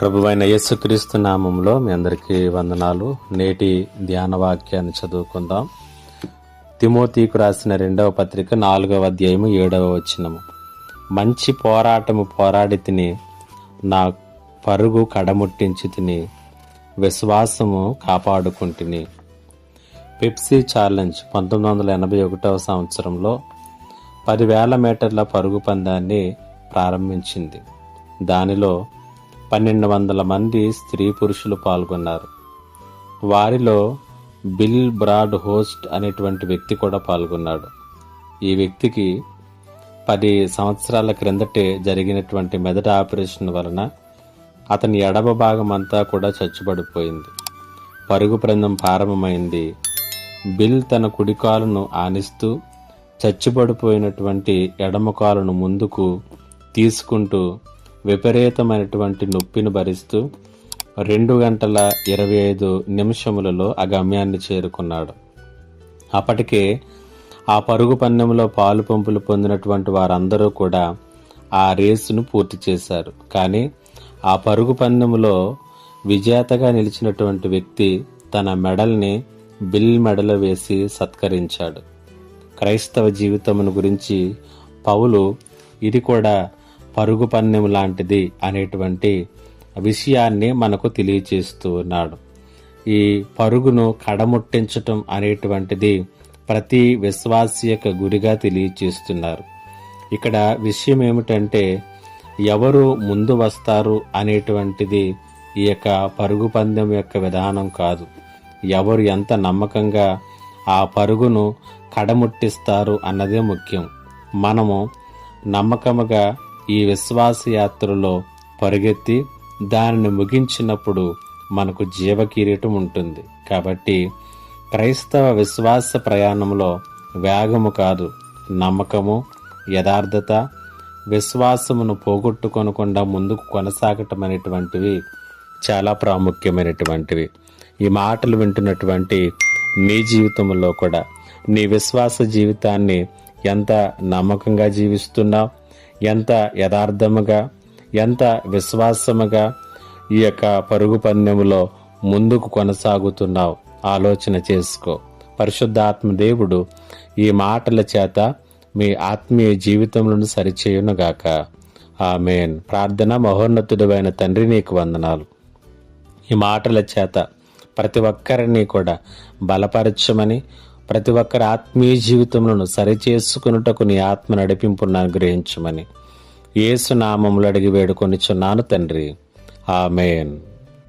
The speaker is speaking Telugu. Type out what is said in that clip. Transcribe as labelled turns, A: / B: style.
A: ప్రభువైన యేసుక్రీస్తు నామంలో మీ అందరికీ వందనాలు. నేటి ధ్యాన వాక్యాన్ని చదువుకుందాం. తిమోతికు రాసిన రెండవ పత్రిక నాలుగవ అధ్యాయము ఏడవ వచనము. మంచి పోరాటము పోరాడి తిని నా పరుగు కడముట్టించి తిని విశ్వాసము కాపాడుకుంటుని. పెప్సీ ఛాలెంజ్ పంతొమ్మిది వందల ఎనభై ఒకటవ సంవత్సరంలో పదివేల మీటర్ల పరుగు పందాన్ని ప్రారంభించింది. దానిలో పన్నెండు వందల మంది స్త్రీ పురుషులు పాల్గొన్నారు. వారిలో బిల్ బ్రాడ్ హోస్ట్ అనేటువంటి వ్యక్తి కూడా పాల్గొన్నాడు. ఈ వ్యక్తికి పది సంవత్సరాల క్రిందటే జరిగినటువంటి మెదడు ఆపరేషన్ వలన అతని ఎడమ భాగం అంతా కూడా చచ్చుబడిపోయింది. పరుగు ప్రందం ప్రారంభమైంది. బిల్ తన కుడికాలును ఆనిస్తూ చచ్చుబడిపోయినటువంటి ఎడమ కాలును ముందుకు తీసుకుంటూ విపరీతమైనటువంటి నొప్పిని భరిస్తూ రెండు గంటల ఇరవై ఐదు నిమిషములలో ఆ గమ్యాన్ని చేరుకున్నాడు. అప్పటికే ఆ పరుగు పందెంలో పాలు పంపులు పొందినటువంటి వారందరూ కూడా ఆ రేసును పూర్తి చేశారు. కానీ ఆ పరుగు పందెంలో విజేతగా నిలిచినటువంటి వ్యక్తి తన మెడల్ని బిల్ మెడలో వేసి సత్కరించాడు. క్రైస్తవ జీవితమును గురించి పౌలు ఇది కూడా పరుగు పందెం లాంటిది అనేటువంటి విషయాన్ని మనకు తెలియచేస్తూ ఉన్నాడు. ఈ పరుగును కడముట్టించటం అనేటువంటిది ప్రతి విశ్వాసి యొక్క గురిగా తెలియచేస్తున్నారు. ఇక్కడ విషయం ఏమిటంటే ఎవరు ముందు వస్తారు అనేటువంటిది ఈ యొక్క పరుగు పందెం యొక్క విధానం కాదు. ఎవరు ఎంత నమ్మకంగా ఆ పరుగును కడముట్టిస్తారు అన్నదే ముఖ్యం. మనము నమ్మకముగా ఈ విశ్వాస యాత్రలో పరుగెత్తి దానిని ముగించినప్పుడు మనకు జీవకిరీటం ఉంటుంది. కాబట్టి క్రైస్తవ విశ్వాస ప్రయాణంలో వేగము కాదు నమ్మకము యథార్థత విశ్వాసమును పోగొట్టుకొనకుండా ముందుకు కొనసాగటం అనేటువంటివి చాలా ప్రాముఖ్యమైనటువంటివి. ఈ మాటలు వింటున్నటువంటి నీ జీవితంలో కూడా నీ విశ్వాస జీవితాన్ని ఎంత నమ్మకంగా జీవిస్తున్నావు ఎంత యథార్థముగా ఎంత విశ్వాసముగా ఈ యొక్క పరుగు పందెములో ముందుకు కొనసాగుతున్నావు? ఆలోచన చేసుకో. పరిశుద్ధాత్మ దేవుడు ఈ మాటల చేత మీ ఆత్మీయ జీవితములను సరిచేయునుగాక. ఆమెన్. ప్రార్థన మహోన్నతుడైన తండ్రి నీకు వందనాలు. ఈ మాటల చేత ప్రతి ఒక్కరిని కూడా బలపరచమని ప్రతి ఒక్కరి ఆత్మీయ జీవితములను సరిచేసుకున్నటకు నీ ఆత్మ నడిపింపును అనుగ్రహించమని. ఏసు నామములు అడిగి వేడుకొనిచున్నాను తండ్రి. ఆమెన్.